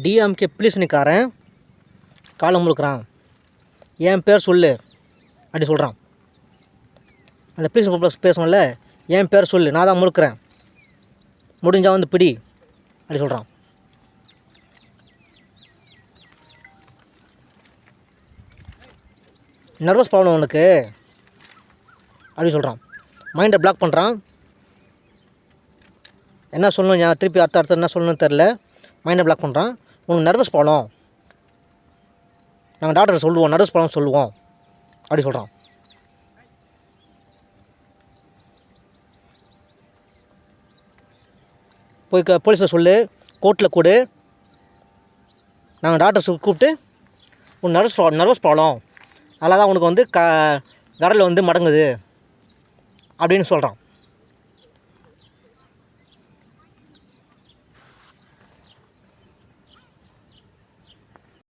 DMK பிளீஸ்னிக்காரன் காலை முழுக்கிறான். என் பேர் சொல்லு. அப்படி சொல்கிறான் அந்த ப்ளீஸ் ப்ளஸ் பேசணும்ல? என் பேர் சொல்லு. நான் தான் முழுக்கிறேன். முடிஞ்சால் வந்து பிடி. அப்படி சொல்கிறான் நர்வஸ் ப்ராப்ளம் உனக்கு. அப்படி சொல்கிறான் மைண்டை பிளாக் பண்ணுறான் என்ன சொல்லணும்? திருப்பி அடுத்த அடுத்த என்ன சொல்லணும்னு தெரில மைண்டை பிளாக் பண்ணுறான் உனக்கு நர்வஸ் ப்ராப்ளம் நாங்கள் டாக்டர் சொல்லுவோம் நர்வஸ் ப்ராப்ளம் சொல்லுவோம். அப்படி சொல்கிறான் போய் க போலீஸில் சொல்லு கோர்ட்டில் கூடு. நாங்கள் டாக்டர்ஸ் கூப்பிட்டு உன் நர்வஸ் ப்ரா நர்வஸ் ப்ராப்ளம் அதனால தான் உனக்கு வந்து க விரல் வந்து மடங்குது. அப்படின்னு சொல்கிறான்